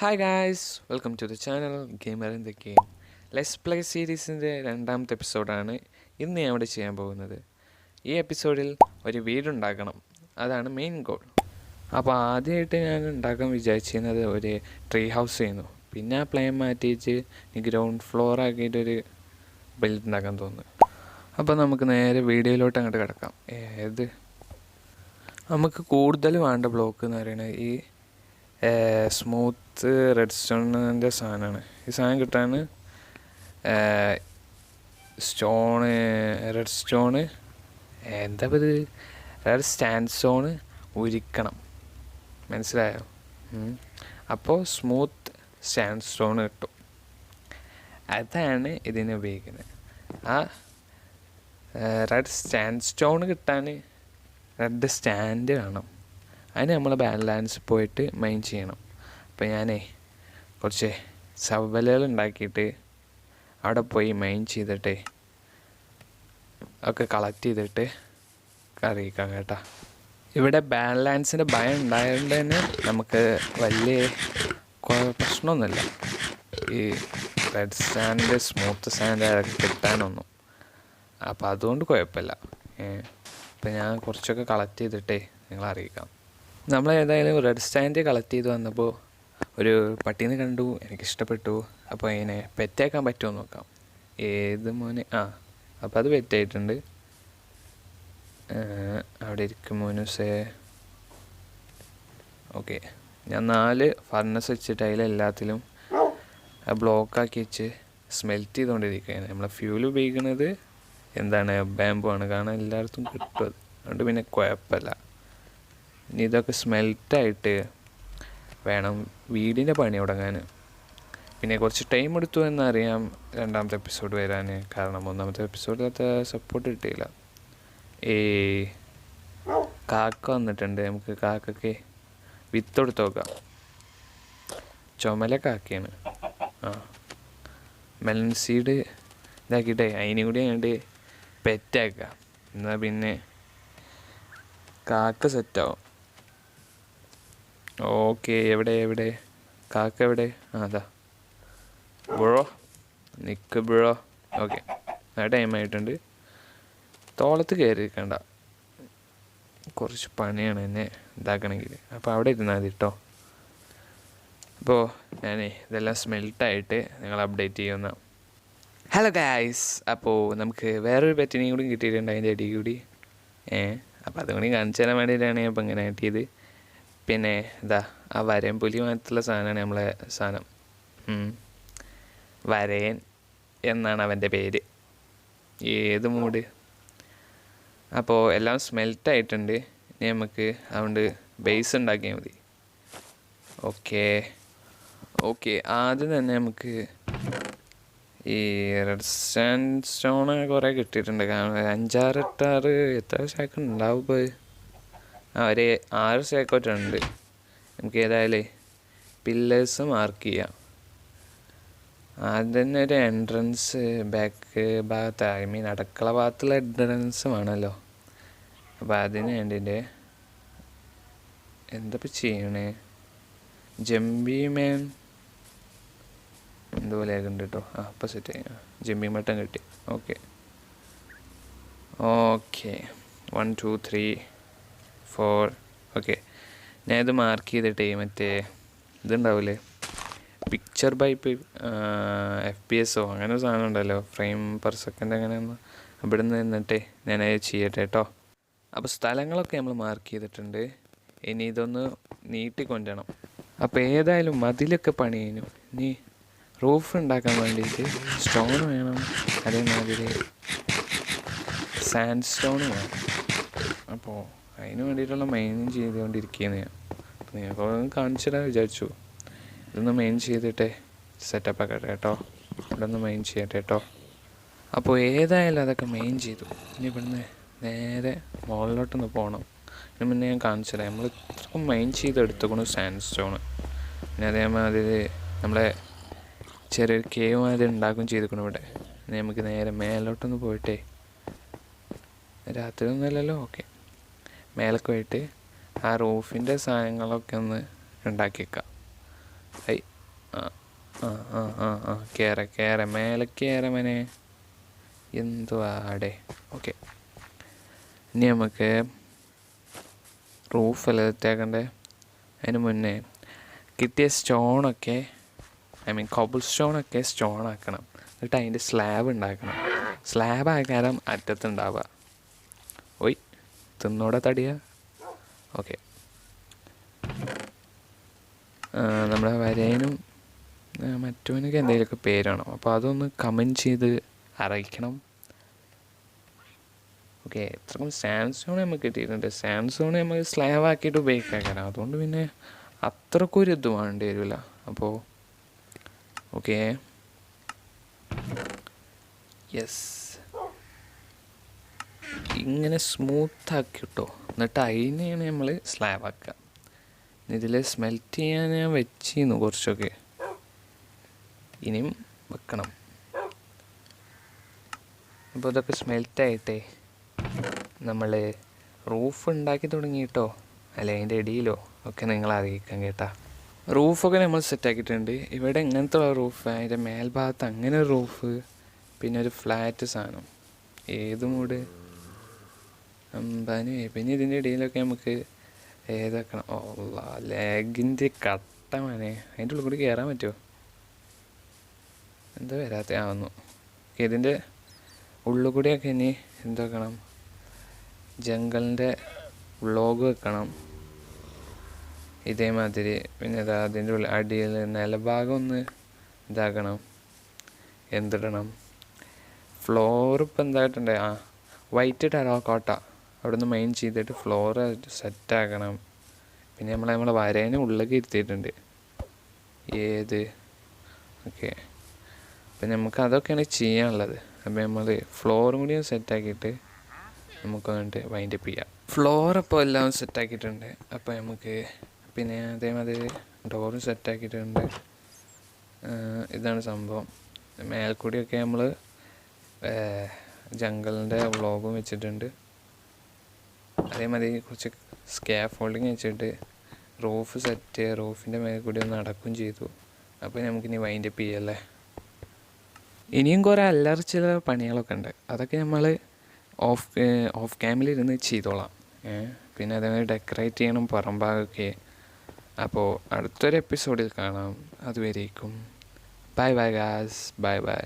Hi guys welcome to the channel gamer in the game let's play സീരീസിന്റെ രണ്ടാമത്തെ എപ്പിസോഡാണ് ഇന്ന് ഞാൻ ഇവിടെ ചെയ്യാൻ പോകുന്നത്. ഈ എപ്പിസോഡിൽ ഒരു വീടുണ്ടാക്കണം അതാണ് മെയിൻ ഗോൾ അപ്പോൾ ആദ്യമായിട്ട് ഞാൻ ഉണ്ടാക്കാൻ വിചാരിച്ചിരുന്നത് ഒരു ട്രീ ഹൗസ് ചെയ്യുന്നു പിന്നെ ആ പ്ലാൻ മാറ്റിയിട്ട് ഗ്രൗണ്ട് ഫ്ലോർ ആക്കിയിട്ടൊരു ബിൽഡ് ഉണ്ടാക്കാൻ തോന്നുന്നു. അപ്പോൾ നമുക്ക് നേരെ വീഡിയോയിലോട്ട് അങ്ങോട്ട് കിടക്കാം. ഏത്? നമുക്ക് കൂടുതൽ വേണ്ട ബ്ലോക്ക് എന്ന് പറയുന്നത് ഈ സ്മൂത്ത് റെഡ് സ്റ്റോണിന്റെ സാധനമാണ്. ഈ സാധനം കിട്ടാൻ സ്റ്റോണ് റെഡ് സ്റ്റോണ് എന്താ ഇത് റെഡ് സ്റ്റാൻഡ് സ്റ്റോണ് ഉരിക്കണം. മനസ്സിലായോ. അപ്പോൾ സ്മൂത്ത് സ്റ്റാൻഡ് സ്റ്റോൺ കിട്ടും. അതാണ് ഇതിന് ഉപയോഗിക്കുന്നത്. ആ റെഡ് സ്റ്റാൻഡ് സ്റ്റോൺ കിട്ടാൻ റെഡ് സ്റ്റാൻഡ് വേണം. അതിന് നമ്മൾ ബാലൻസ് പോയിട്ട് മൈൻ ചെയ്യണം. അപ്പോൾ ഞാനേ കുറച്ച് സവലകൾ ഉണ്ടാക്കിയിട്ട് അവിടെ പോയി മൈൻ ചെയ്തിട്ട് ഒക്കെ കളക്ട് ചെയ്തിട്ട് അറിയിക്കാം കേട്ടോ. ഇവിടെ ബാലൻസിന്റെ ഭയം ഉണ്ടായതുകൊണ്ട് തന്നെ നമുക്ക് വലിയ പ്രശ്നമൊന്നുമില്ല. ഈ റെഡ് സാൻഡ് സ്മൂത്ത് സാൻഡ് അതൊക്കെ കിട്ടാനൊന്നും. അപ്പോൾ അതുകൊണ്ട് കുഴപ്പമില്ല. അപ്പം ഞാൻ കുറച്ചൊക്കെ കളക്ട് ചെയ്തിട്ടേ നിങ്ങളെ അറിയിക്കാം. നമ്മൾ ഏതായാലും റെഡ് സ്റ്റാൻഡ് കളക്ട് ചെയ്ത് വന്നപ്പോൾ ഒരു പട്ടീനെ കണ്ടു എനിക്കിഷ്ടപ്പെട്ടു. അപ്പോൾ അതിനെ പെറ്റാക്കാൻ പറ്റുമോ നോക്കാം. ഏത് മോനെ? ആ അപ്പോൾ അത് പെറ്റായിട്ടുണ്ട്. അവിടെ ഇരിക്കും മോനുസേ ഓക്കെ. ഞാൻ നാല് ഫർണസ് വെച്ചിട്ട് അതിലെല്ലാത്തിലും ബ്ലോക്കാക്കി വെച്ച് സ്മെൽറ്റ് ചെയ്തുകൊണ്ടിരിക്കുകയാണ് നമ്മളെ ഫ്യൂൽ ഉപയോഗിക്കുന്നത് എന്താണ്? ബാമ്പു ആണ്. കാരണം എല്ലായിടത്തും കിട്ടും. അത് അതുകൊണ്ട് പിന്നെ കുഴപ്പമില്ല. ഇനി ഇതൊക്കെ സ്മെൽറ്റായിട്ട് വേണം വീടിന്റെ പണി തുടങ്ങാൻ. പിന്നെ കുറച്ച് ടൈം എടുത്തു എന്നറിയാം രണ്ടാമത്തെ എപ്പിസോഡ് വരാൻ കാരണം ഒന്നാമത്തെ എപ്പിസോഡിൽ അത്ര സപ്പോർട്ട് കിട്ടിയില്ല. ഏ കാക്ക വന്നിട്ടുണ്ട്. നമുക്ക് കാക്കയ്ക്ക് വിത്ത് കൊടുത്ത് നോക്കാം. ചുമല കാക്കയാണ്. ആ മെലൻ സീഡ് ഇതാക്കിയിട്ടേ അതിനും കൂടി അങ്ങോട്ട് പെറ്റാക്കാം എന്നാൽ പിന്നെ കാക്ക സെറ്റാവും ഓക്കെ എവിടെ എവിടെ? കാക്ക എവിടെ? അതാ bro Nick bro. Okay time ആയിട്ടുണ്ട്. തോളത്ത് കയറി നിൽക്കണ്ട. കുറച്ച് പണിയാണ് എന്നെ ഇതാക്കണമെങ്കിൽ. അപ്പോൾ അവിടെ ഇരുന്നാൽ മതി കേട്ടോ. അപ്പോൾ ഞാനേ ഇതെല്ലാം സ്മെൽട്ടായിട്ട് നിങ്ങൾ അപ്ഡേറ്റ് ചെയ്യുന്ന ഹലോ ഗായ്സ് അപ്പോൾ നമുക്ക് വേറൊരു പെറ്റിനെയും കൂടി കിട്ടിയിട്ടുണ്ട് അതിന്റെ അടി കൂടി. ഏ അപ്പോൾ അതും കൂടി കാണിച്ചു തരാൻ വേണ്ടിയിട്ടാണ് ഞാൻ ഇപ്പോൾ ഇങ്ങനെ കിട്ടിയത്. പിന്നെ ഇതാ ആ വരയൻ പുലി മാറ്റുള്ള സാധനമാണ് നമ്മളെ സാധനം. വരയൻ എന്നാണ് അവന്റെ പേര്. ഏത് മൂഡ് അപ്പോൾ എല്ലാം സ്മെൽറ്റ് ആയിട്ടുണ്ട്. ഇനി നമുക്ക് അതുകൊണ്ട് ബേസ് ഉണ്ടാക്കിയാൽ മതി. ഓക്കെ ഓക്കെ ആദ്യം തന്നെ നമുക്ക് ഈ റെഡ് സാൻഡ് സ്റ്റോൺ കുറേ കിട്ടിയിട്ടുണ്ട്. കാരണം അഞ്ചാറ് എട്ടാറ് എത്ര ശാഖ ഉണ്ടാവും ഇപ്പോൾ ആ ഒരു ആറ് ഉണ്ട് നമുക്ക് ഏതായാലേ പില്ലേഴ്സ് മാർക്ക് ചെയ്യാം. ആദ്യം തന്നെ ഒരു എൻട്രൻസ് ബാക്ക് ഭാഗത്ത് ഐ മീൻ അടക്കള ഭാഗത്തുള്ള എൻട്രൻസ് വേണമല്ലോ അപ്പോൾ അതിന് വേണ്ടിയിട്ട് എന്തപ്പോൾ ചെയ്യണേ? ജംബി മാൻ എന്തുപോലെ ഉണ്ട് കേട്ടോ ആ അപ്പം സെറ്റ് ചെയ്യാം ജംബി മട്ടൻ കിട്ടി. Okay okay one two three four okay ഞാനിത് മാർക്ക് ചെയ്തിട്ടേ മറ്റേ ഇതുണ്ടാവില്ലേ picture by F P S O അങ്ങനെ ഒരു സാധനം ഉണ്ടല്ലോ. ഫ്രെയിം പെർ സെക്കൻഡ് അങ്ങനെ ഒന്ന് ഇവിടെ നിന്ന് നിന്നിട്ടേ ഞാനത് ചെയ്യട്ടെ കേട്ടോ അപ്പോൾ സ്ഥലങ്ങളൊക്കെ നമ്മൾ മാർക്ക് ചെയ്തിട്ടുണ്ട്. ഇനി ഇതൊന്ന് നീട്ടിക്കൊണ്ടണം അപ്പോൾ ഏതായാലും മതിലൊക്കെ പണി കഴിഞ്ഞു. ഇനി റൂഫ് ഉണ്ടാക്കാൻ വേണ്ടിയിട്ട് സ്റ്റോൺ വേണം. അതേമാതിരി സാൻഡ് സ്റ്റോൺ വേണം. അപ്പോൾ അതിന് വേണ്ടിയിട്ടുള്ള മെയിൻ ചെയ്തുകൊണ്ടിരിക്കുകയാണ് ഞാൻ. അപ്പോൾ നിങ്ങൾക്ക് കാണിച്ചു തരാൻ വിചാരിച്ചു. ഇതൊന്ന് മെയിൻ ചെയ്തിട്ട് സെറ്റപ്പ് ആക്കട്ടെ കേട്ടോ. ഇവിടെ ഒന്ന് മെയിൻ ചെയ്യട്ടെ കേട്ടോ. അപ്പോൾ ഏതായാലും അതൊക്കെ മെയിൻ ചെയ്തു. ഇനി ഇവിടുന്ന് നേരെ മുകളിലോട്ടൊന്ന് പോകണം ഇതിന് മുന്നേ ഞാൻ കാണിച്ചു തരാം. നമ്മൾ ഇത്രക്കും മെയിൻ ചെയ്ത് എടുത്തുകൊണ്ട് സാൻഡ് സ്റ്റോണ് പിന്നെ അതേമാതിരി നമ്മളെ ചെറിയൊരു കേവ് മാതിരി ഉണ്ടാക്കും ചെയ്തിരിക്കണം ഇവിടെ. നമുക്ക് നേരെ മേലോട്ടൊന്ന് പോയിട്ടേ. രാത്രി ഒന്നുമല്ലല്ലോ? ഓക്കെ മേലൊക്കെ പോയിട്ട് ആ റൂഫിന്റെ സാധനങ്ങളൊക്കെ ഒന്ന് ഉണ്ടാക്കി വെക്കാം ഐ ആ ആ ആ ആ ആ കയറ കയറ മേലെ കയറ മനെ. എന്തുവാടെ. ഓക്കെ. ഇനി നമുക്ക് റൂഫല്ല സെറ്റാക്കണ്ടേ? അതിന് മുന്നേ കിട്ടിയ സ്റ്റോണൊക്കെ ഐ മീൻ കോബിൾ സ്റ്റോണൊക്കെ സ്റ്റോൺ ആക്കണം എന്നിട്ട് അതിന്റെ സ്ലാബ് ഉണ്ടാക്കണം. സ്ലാബ് ആകാരം അറ്റത്തുണ്ടാവുക. തിന്നോടെ തടിയ? ഓക്കെ നമ്മുടെ വരേനും മറ്റുവിനൊക്കെ എന്തെങ്കിലുമൊക്കെ പേരാണോ? അപ്പോൾ അതൊന്ന് കമന്റ് ചെയ്ത് അറിയിക്കണം. ഓക്കെ എത്രക്കും സാംസോൺ നമുക്ക് കിട്ടിയിട്ടുണ്ട്. സാംസോൺ നമുക്ക് സ്ലാവ് ആക്കിയിട്ട് ഉപയോഗിക്കാൻ അതുകൊണ്ട് പിന്നെ അത്രക്കൊരു ഇത് വേണ്ടി വരില്ല. അപ്പോൾ ഓക്കെ യെസ് ഇങ്ങനെ സ്മൂത്ത് ആക്കി കിട്ടോ എന്നിട്ട് അതിനെയാണ് നമ്മൾ സ്ലാബ് ആക്കുക. ഇതിൽ സ്മെൽറ്റ് ചെയ്യാൻ ഞാൻ വെച്ചിരുന്നു കുറച്ചൊക്കെ. ഇനിയും വെക്കണം. അപ്പോൾ ഇതൊക്കെ സ്മെൽറ്റായിട്ടേ നമ്മൾ റൂഫ് ഉണ്ടാക്കി തുടങ്ങിയിട്ടോ അല്ലെ അതിന്റെ ഇടയിലോ ഒക്കെ നിങ്ങൾ അറിയിക്കാൻ കേട്ടാ. റൂഫൊക്കെ നമ്മൾ സെറ്റാക്കിയിട്ടുണ്ട് ഇവിടെ ഇങ്ങനത്തെ ഉള്ള റൂഫ് അതിന്റെ മേൽഭാഗത്ത് അങ്ങനെ ഒരു റൂഫ് പിന്നെ ഒരു ഫ്ലാറ്റ് സാധനം. ഏത് മൂട്? അമ്പാനും പിന്നെ ഇതിന്റെ ഇടയിലൊക്കെ നമുക്ക് ഏതാക്കണം? ഓ ലാഗിന്റെ കട്ട മനെ. അതിന്റെ ഉള്ളിൽ കൂടി കയറാൻ പറ്റുമോ എന്താ വരാത്ത? ആവുന്നു ഇതിന്റെ ഉള്ളിൽ കൂടിയൊക്കെ ഇനി എന്താക്കണം? ജംഗലിന്റെ വ്ളോഗ് വെക്കണം. ഇതേമാതിരി. പിന്നെ ഇതാ അതിന്റെ ഉള്ളിൽ അടിയിൽ നിലഭാഗം ഒന്ന് ഇതാക്കണം. എന്തിടണം? ഫ്ലോർ ഇപ്പം എന്തായിട്ടുണ്ട്? ആ വൈറ്റ് ടെറാക്കോട്ട അവിടെ നിന്ന് മെയിൻ ചെയ്തിട്ട് ഫ്ലോർ സെറ്റാക്കണം പിന്നെ നമ്മൾ നമ്മളെ വരേനെ ഉള്ളിലേക്ക് ഇരുത്തിയിട്ടുണ്ട്. ഏത്? ഓക്കെ. അപ്പം നമുക്ക് അതൊക്കെയാണ് ചെയ്യാനുള്ളത്. അപ്പം നമ്മൾ ഫ്ലോറും കൂടി സെറ്റാക്കിയിട്ട് നമുക്ക് വന്നിട്ട് വൈൻഡപ്പ് ചെയ്യാം. ഫ്ലോർ അപ്പോൾ എല്ലാം സെറ്റാക്കിയിട്ടുണ്ട് അപ്പോൾ നമുക്ക് പിന്നെ അതേമാതിരി ഡോറും സെറ്റാക്കിയിട്ടുണ്ട് ഇതാണ് സംഭവം. മേൽക്കൂടിയൊക്കെ നമ്മൾ ജംഗലിന്റെ വ്ളോഗും വെച്ചിട്ടുണ്ട്. അതേമാതിരി കുറച്ച് സ്കാഫ് ഫോൾഡിങ് വെച്ചിട്ട് റോഫ് സെറ്റ് റോഫിന്റെ മേലെ കൂടി ഒന്ന് അടക്കും ചെയ്തു. അപ്പോൾ നമുക്കിനി വൈൻഡപ്പ് ചെയ്യല്ലേ? ഇനിയും കുറേ അല്ലറ ചില പണികളൊക്കെ ഉണ്ട്. അതൊക്കെ നമ്മൾ ഓഫ് ഓഫ് ക്യാമിലിരുന്ന് ചെയ്തോളാം? പിന്നെ അതേമാതിരി ഡെക്കറേറ്റ് ചെയ്യണം പുറംഭാഗമൊക്കെ അപ്പോൾ അടുത്തൊരു എപ്പിസോഡിൽ കാണാം. അതുവരേക്കും. Bye bye guys bye bye